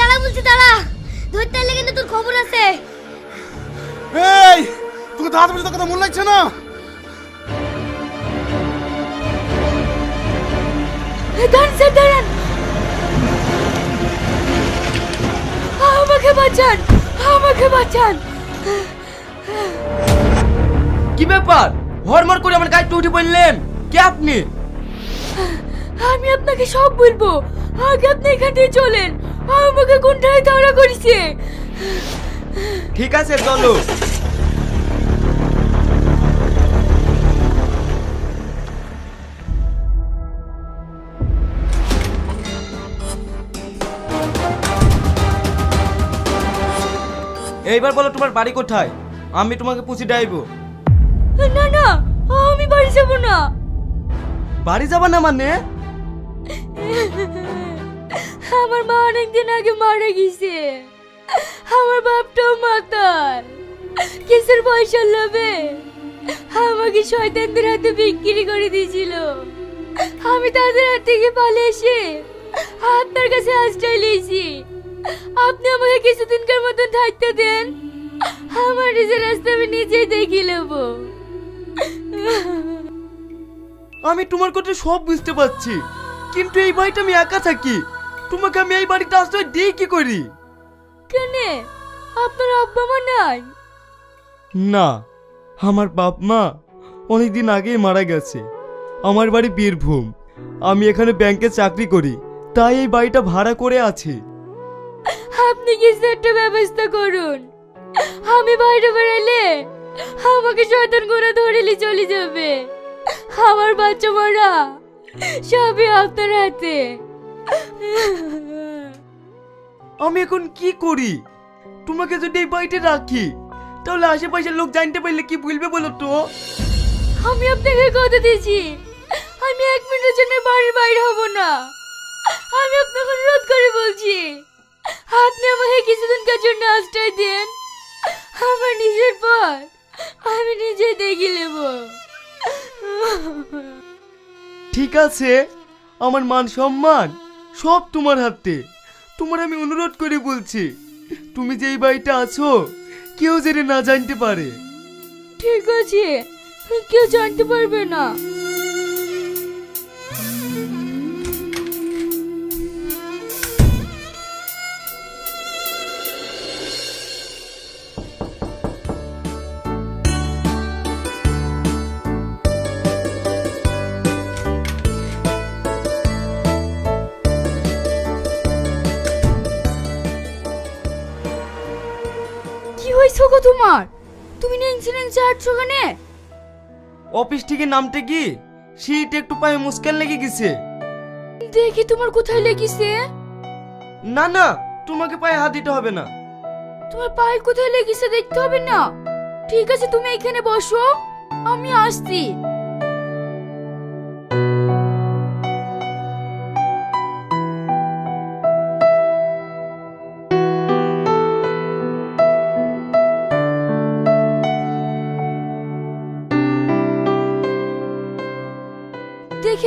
দাঁড়া বলছি দাঁড়া। ধরতে এলে কিন্তু তোর খবর আছে। এই তোকে দাঁড়াতে বলছি তোর কথা মনে লাগছে না? দাঁড়ান স্যার দাঁড়ান আমাকে বাঁচান আমাকে বাঁচান। কি ব্যাপার? হরমর করে আমার গাড়িতে উঠে পড়লেন। কে আপনি? আমি আপনাকে সব বলব। আগে আপনি এখান থেকে চলেন। আমাকে কোনটায় ধরা করেছে? ঠিক আছে চলো। এইবার বলো তোমার বাড়ি কোথায়? আমি তোমাকে পুষি ডাইবো। না না আমি বাড়ি যাব না। বাড়ি যাব না মানে? আমার মা অনেকদিন আগে মারা গেছে। আমার বাপটাও মাতাল। কিসের পয়সা লোভে আমাকে শয়তানদের হাতে বিক্রি করে দিয়েছিল। আমি তাদের হাত থেকে পালিয়ে এসে আপনার কাছে আশ্রয় নিয়েছি। আপনি আমাকে কিছুদিনকার মতন থাকতে দেন। আমার নিজের রাস্তা আমি নিজেই দেখি নেব। আমি তোমার কথা সব বুঝতে পারছি। কিন্তু এই বাড়িটা আমি একা থাকি। তোমাকে আমি এই বাড়িতে আশ্রয় দিই কি করি? কেনে? আপনার আব্বা মা নাই? না আমার বাপ মা অনেকদিন আগেই মারা গেছে। আমার বাড়ি বীরভূম। আমি এখানে ব্যাংকে চাকরি করি তাই এই বাড়িটা ভাড়া করে আছি। আপনি কিছু একটা ব্যবস্থা করুন। আমি বাইরে বেড়ালে আমাকে শয়তান করে ধরেলি চলে যাবে। আমার বাচ্চা মারা সবই আপনার হাতে। আমি এখন কি করি? তোমাকে যদি এই বাড়িতে রাখি তাহলে আশেপাশের লোক জানতে পারলে কি বলবে বলো তো? আমি আপনাকে কথা দিয়েছি। আমি এক মিনিটের জন্য বাড়ির বাইরে হব না। আমি আপনাকে অনুরোধ করে বলছি আপনি আমাকে কিছুদিনকার জন্য আশ্রয় দেন। আমার নিজের পথ আমি নিজে দেখে নেব। ঠিক আছে আমার মান সম্মান। সব তোমার হাতে। তোমার আমি অনুরোধ করে বলছি, তুমি যে এই বাড়িতে আছো, কেউ যেন না জানতে পারে। ঠিক আছে, কেউ জানতে পারবে না। তোমার? তুমি নেংসি নেংসি হাঁটছো কেনে? অফিস থেকে নামতে কি সিট একটু পায়ে মুস্কান লেগে গেছে। দেখি তোমার কোথায় লেগেছে। না না তোমাকে পায়ে হাত দিতে হবে না। তোমার পায়ে কোথায় লেগেছে দেখতে হবে না। ঠিক আছে তুমি এখানে বসো। আমি আসছি।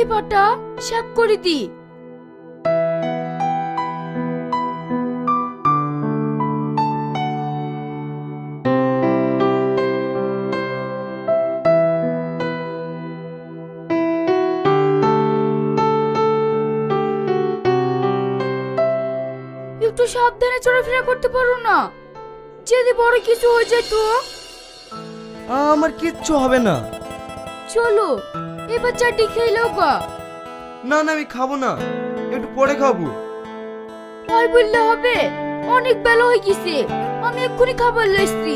পাটা শ্যাপ করে দি। একটু সাবধানে চলাফেরা করতে পারো না। যদি বড় কিছু হয়ে যায় তো? আমার কিচ্ছু হবে না। চলো। এবার চাটি খেয়ে নাও গা। না না আমি খাব না। একটু পরে খাব। আর বললে হবে অনেক বেলা হয়ে গেছে আমি এক্ষুনি খাবার লাইছি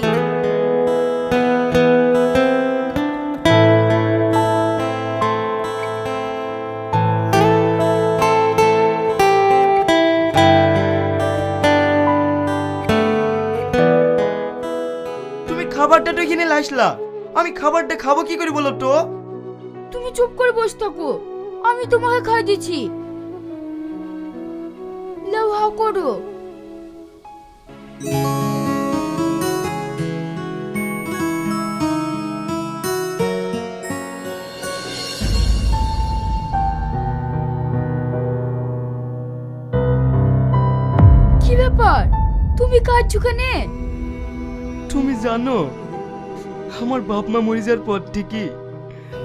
তুমি খাবারটা তো এখানে লাসলা আমি খাবারটা খাব কি করে বলো তো? চুপ করে বসে থাকো। আমি তোমাকে খাই দিচ্ছি। লাউ হাও করো। কি ব্যাপার? তুমি কাঁদছো কেনে? তুমি জানো, আমার বাপ মা মরে যাওয়ার পর থেকে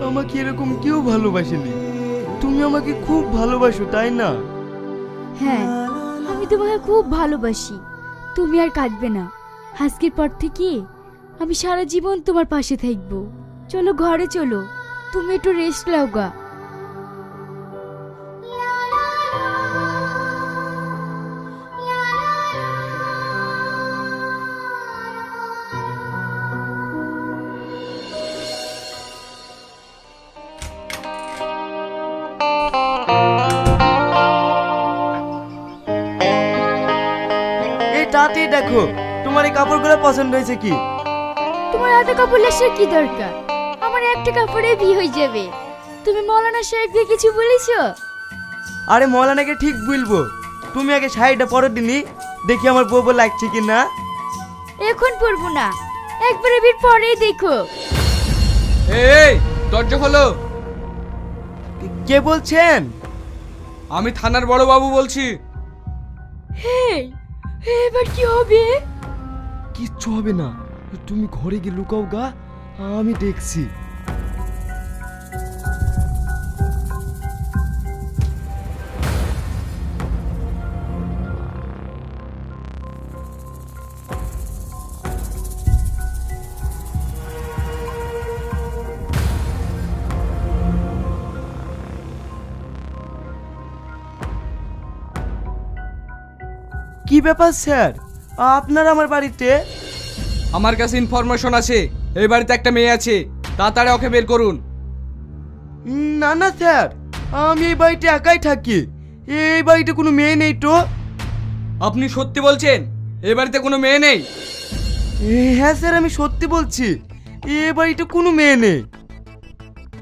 আমাকে এরকম কেউ ভালোবাসেনি। তুমি আমাকে খুব ভালোবাসো, তাই না? হ্যাঁ আমি তোমাকে খুব ভালোবাসি। তুমি আর কাঁদবে না। আজকের পর থেকে আমি সারা জীবন তোমার পাশে থাকব। চলো ঘরে চলো। তুমি একটু রেস্ট লাগা দেখো তোমার এই কাপড়গুলো পছন্দ হয়েছে কি? তোমার এত কাপড় লেসার কি দরকার? আমার একটা কাপড়ে বিয়ে হয়ে যাবে। তুমি মৌলানা সাহেবকে কিছু বলেছ? আরে মৌলানাকে ঠিক বলব। তুমি আগে শাড়িটা পরো দিনি দেখি আমার বউ লাগছে কি না এখন পরবো না। একবারে বিয়ের পরেই দেখো। এই দরজা খোলো। কে বলছেন? আমি থানার বড় বাবু বলছি। হেই এবার কি হবে? কিচ্ছু হবে না। তুমি ঘরে গিয়ে লুকাও গা আমি দেখছি। ব্যাপার স্যার? আপনার আমার বাড়িতে? আমার কাছে ইনফরমেশন আছে। এই বাড়িতে একটা মেয়ে আছে। তাড়াতাড়ি ওকে বের করুন। না না স্যার। আমি এই বাড়িতে একাই থাকি। এই বাড়িতে কোনো মেয়ে নেই তো। আপনি সত্যি বলছেন? এই বাড়িতে কোনো মেয়ে নেই? এ, হ্যাঁ স্যার আমি সত্যি বলছি। এ বাড়িতে কোনো মেয়ে নেই।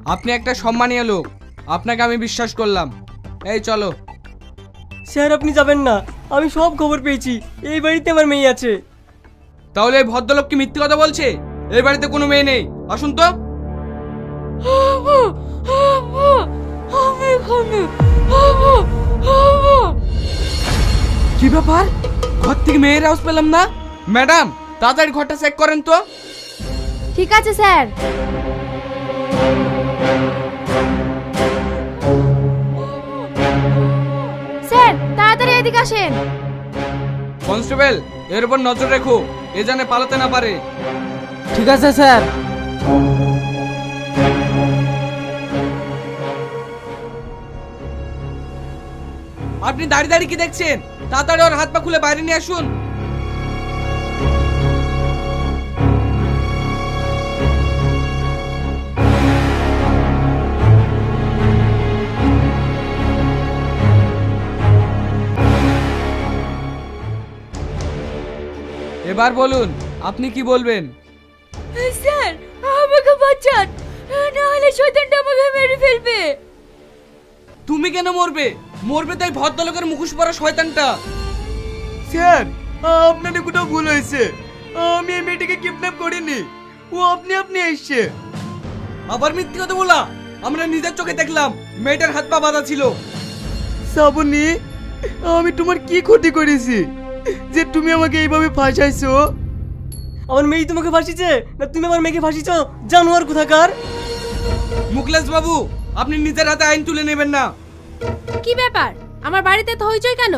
আপনি একটা সম্মানীয় লোক। আপনাকে আমি বিশ্বাস করলাম। এই চলো। স্যার আপনি যাবেন না। আমি সব খবর পেয়েছি। এই বাড়িতে আমার মেয়ে আছে। তাহলে এই ভদ্রলোক কি মিথ্যে কথা বলছে? এই বাড়িতে কোনো মেয়ে নেই। আসুন তো। কি ব্যাপার? ঘর থেকে মেয়ের হাউস পেলাম না? ম্যাডাম তাড়াতাড়ি ঘরটা চেক করেন তো। ঠিক আছে স্যার। এদিকে আসেন কনস্টেবল এর উপর নজর রেখো এ জানে পালাতে না পারে। ঠিক আছে স্যার। আপনি দাঁড়িয়ে দাঁড়িয়ে কি দেখছেন? তাড়াতাড়ি ওর হাত পা খুলে বাইরে নিয়ে আসুন। এবার বলুন আপনি কি বলবেন? স্যার আমাকে বাঁচান। না হলে শয়তানটা আমাকে মেরে ফেলবে। তুমি কেন মরবে? মরবে তাই ভদ্রলোকের মুখোশ পরা শয়তানটা। স্যার আপনার কোথাও ভুল হয়েছে। আমি এই মেয়েটিকে কিডন্যাপ করিনি। ও আপনি আপনি এসছে। আবার মিথ্যে কথা বলা। আমরা নিজের চোখে দেখলাম মেয়েটার হাত পা বাঁধা ছিল। শ্রাবণী আমি তোমার কি ক্ষতি করেছি? যে তুমি আমাকে এইভাবে ফাঁসাইছো? আমার মেয়ে তোমাকে ফাঁসিছে না তুমি আমার মেয়েকে ফাঁসিছো জানোয়ার কোথাকার? মুকলেশ বাবু আপনি নিজের হাতে আইন তুলে নেবেন না। কি ব্যাপার? আমার বাড়িতে তো হইচই কেন?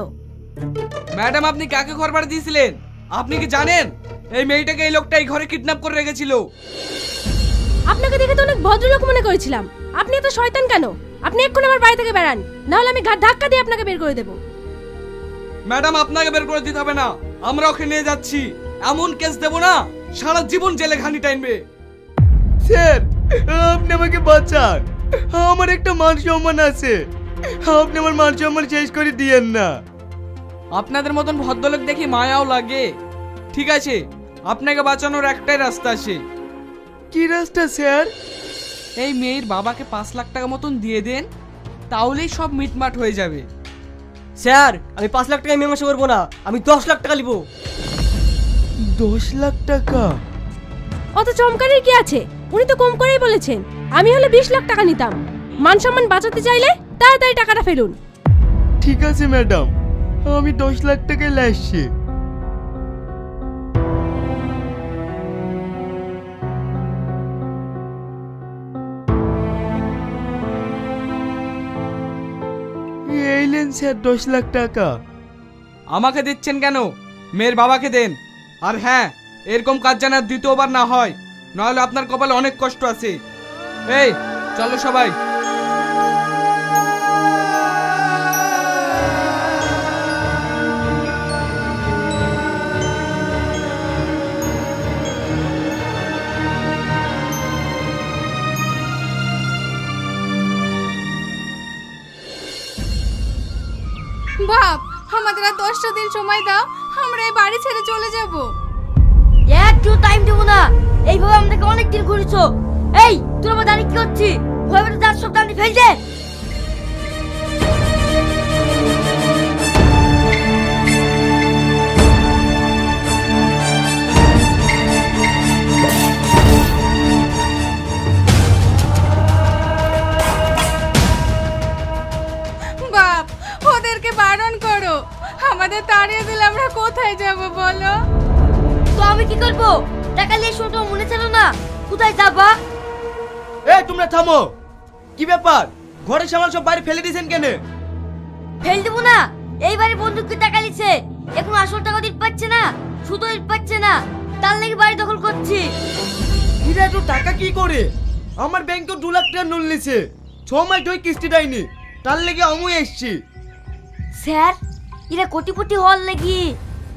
ম্যাডাম আপনি কাকে ঘর ভাড়া দিয়েছিলেন? আপনি কি জানেন? এই মেয়েটাকে এই লোকটা এই ঘরে কিডন্যাপ করে রেখেছিল। আপনাকে দেখে তো অনেক ভদ্রলোক মনে করেছিলাম। আপনি এত শয়তান কেন? আপনি এক্ষুনি আমার বাড়ি থেকে বেরান। নাহলে আমি ঘাট ধাক্কা দিয়ে আপনাকে বের করে দেবো। ম্যাডাম আপনাকে বের করে দিতে হবে না। আমরা ওকে নিয়ে যাচ্ছি। এমন কেস দেবো না সারা জীবন জেলে ঘানি টাইনবে স্যার আপনি আমাকে বাঁচান। আমার একটা মান সম্মান আছে। আপনি আমার মান সম্মান শেষ করে দিয়েন না। আপনাদের মতন ভদ্রলোক দেখি মায়াও লাগে। ঠিক আছে আপনাকে বাঁচানোর একটাই রাস্তা আছে। কি রাস্তা স্যার? এই মেয়ের বাবাকে পাঁচ লাখ টাকা মতন দিয়ে দেন তাহলেই সব মিটমাট হয়ে যাবে। স্যার আমি পাঁচ লাখ টাকা মীমাংসা করব না। আমি দশ লাখ টাকা লিবো দশ লাখ টাকা? অত চমকারের কি আছে? উনি তো কম করেই বলেছেন। আমি হলে বিশ লাখ টাকা নিতাম। মান সম্মান বাঁচাতে চাইলে তাড়াতাড়ি টাকাটা ফেলুন। ঠিক আছে ম্যাডাম। আমি দশ লাখ টাকায় লাসছি নেন স্যার দশ লাখ টাকা। আমাকে দিচ্ছেন কেন? মেয়ের বাবাকে দেন। আর হ্যাঁ এরকম কাজ জানার দ্বিতীয়বার না হয়, নাহলে আপনার কপালে অনেক কষ্ট আছে। এই, চলো সবাই। বাপ, আমাদের আর দশটা দিন সময় দাও, আমরা এই বাড়ি ছেড়ে চলে যাব। একটু টাইম দেবো না। এইভাবে আমাদেরকে অনেক দিন ঘুরেছো। এই, তোর আমার দাঁড়িয়ে কি করছি ভয় পেতে দাঁত সব দাঁড়িয়ে ফেলছে? বারণ করো। আমাদের তাড়িয়ে দিলে আমরা কোথায় যাব বলো? তো আমি কি করব? টাকা নিয়ে শুনে তোমার মনে ছিল না। কোথায় যাবা? এই তোমরা থামো। কি ব্যাপার? ঘরের সামাল সব বাইরে ফেলে দিয়েছেন কেন? ফেল দেবো না। এইবারে বন্দুককে টাকা নিচ্ছে এখন আসল টাকা দিতে পারছে না শুধু দিতে পারছে না। তার লেগে বাড়ি দখল করছি। এরা তো টাকা কি করে? আমার ব্যাংকে দু লাখ টাকা নুন নিছে। ছ মাস ধরে কিস্তি দেয়নি। তার লেগে আমি এসছি। স্যার এরা কোটিপতি হল নাকি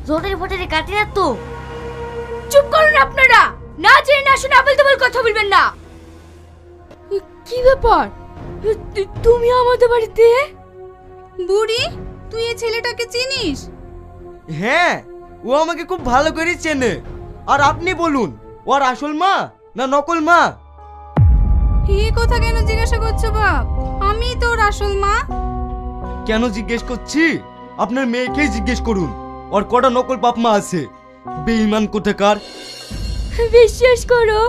জোটের ফোটের কাটে না তো। চুপ করুন আপনারা। না জেনে না শুনে আবল তাবল কথা বলবেন না। কি ব্যাপার? তুমি আমাদের বাড়িতে? বুড়ি তুই এই ছেলেটাকে চিনিস? হ্যাঁ ও আমাকে খুব ভালো করে চেনে। আর আপনি বলুন ওর আসল মা না নকল মা? এই কথা কেন জিজ্ঞাসা করছ বাপ? আমি তোর আসল মা? কেন জিজ্ঞেস করছি? আপনার মেয়েকেই জিজ্ঞেস করুন। ওর কটা নকল বাপ মা আছে? বেঈমান কোথাকার? বিশ্বাস করো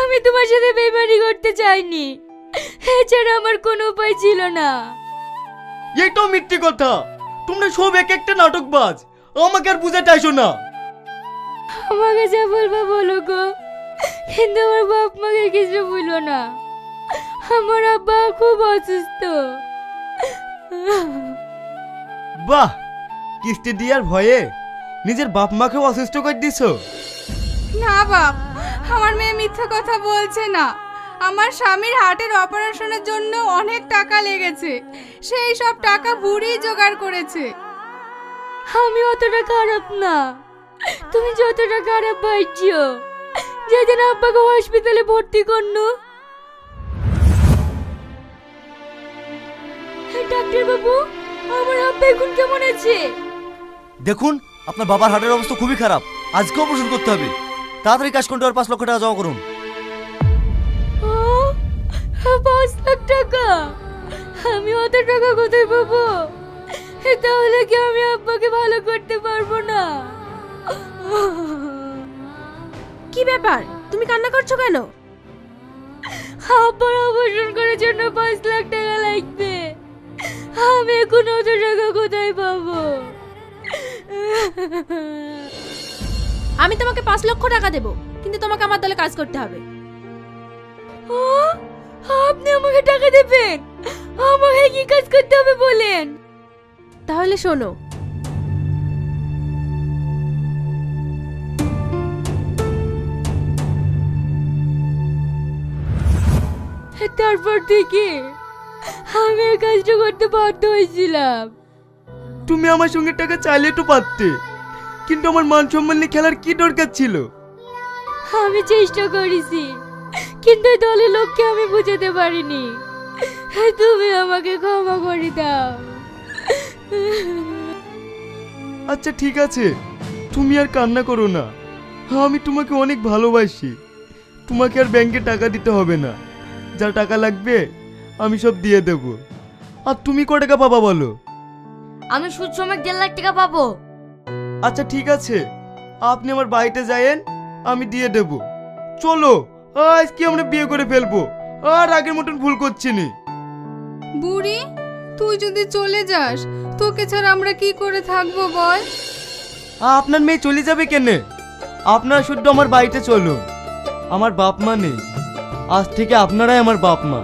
আমি তোমার সাথে বেমানি করতে চাইনি। এছাড়া আমার কোনো উপায় ছিল না। এইটাও মিথ্যে কথা। তোমরা সব এক একটা নাটকবাজ। আমাকে আর বুঝাতে আসো না। আমাকে যা বলব বলো গো। কিন্তু আমার বাপ মাকে কিছু বলো না। আমার আব্বা খুব অসুস্থ। বাহ কিস্তি দিয়ার ভয়ে নিজের বাপ মাকেও অসুস্থ করে দিছো। না বাপ আমার মেয়ে মিথ্যা কথা বলছে না। আমার স্বামীর হার্টের অপারেশনের জন্য অনেক টাকা লেগেছে। সেই সব টাকা বুড়ি জোগাড় করেছে। আমি অতটা খারাপ না। তুমি যতটা খারাপ পাইছো যেদিন আব্বাকে হসপিটালে ভর্তি করনো ডাক্তার বাবু আমার আব্বা এখন কেমন আছে? দেখুন আপনার বাবার হার্টের অবস্থা খুবই খারাপ। আজকে অপারেশন করতে হবে। তাড়াতাড়ি কাজ করতে আর পাঁচ লক্ষ টাকা জমা করুন। পাঁচ লাখ টাকা? আমি অত টাকা কোথায় পাবো? তাহলে কি আমি আব্বাকে ভালো করতে পারব না? কি ব্যাপার? তুমি কান্না করছ কেন? আব্বার অপারেশন করার জন্য পাঁচ লাখ টাকা লাগবে। আমি এখন অত টাকা কোথায় পাবো? আমি তোমাকে পাঁচ লক্ষ টাকা দেবো কিন্তু তোমাকে আমার দলে কাজ করতে হবে। আহ, আপনি আমাকে টাকা দেবেন? আমাকে কি কাজ করতে হবে বলেন? তাহলে শোনো। তারপর থেকে আমি এই কাজটা করতে বাধ্য হয়েছিলাম। তুমি আমার সঙ্গে টাকা চাইলে তো পারতে কিন্তু আমার মান সম্মান নিয়ে খেলার কি দরকার ছিল? আমি চেষ্টা করেছি কিন্তু এই দলের লোককে আমি বুঝাতে পারিনি। তুমি আমাকে ক্ষমা করে দাও। আচ্ছা ঠিক আছে। তুমি আর কান্না করো না। আমি তোমাকে অনেক ভালোবাসি। তোমাকে আর ব্যাংকে টাকা দিতে হবে না। যা টাকা লাগবে আমি সব দিয়ে দেব। আর তুমি ক টাকা পাবা বলো? আমি সুদ সময় দেড় লাখ টাকা পাবো। আচ্ছা ঠিক আছে। আপনি আমার বাড়িতে যায়েন আমি দিয়ে দেব। চলো আজকে আমরা বিয়ে করে ফেলব। আর আগের মতন ভুল করছি নি। বুড়ি তুই যদি চলে যাস তোকে ছাড়া আমরা কি করে থাকব বল? আপনার মেয়ে চলে যাবে কেনে? আপনারা শুদ্ধ আমার বাড়িতে চলুন আমার বাপ মা নেই। আজ থেকে আপনারাই আমার বাপ মা।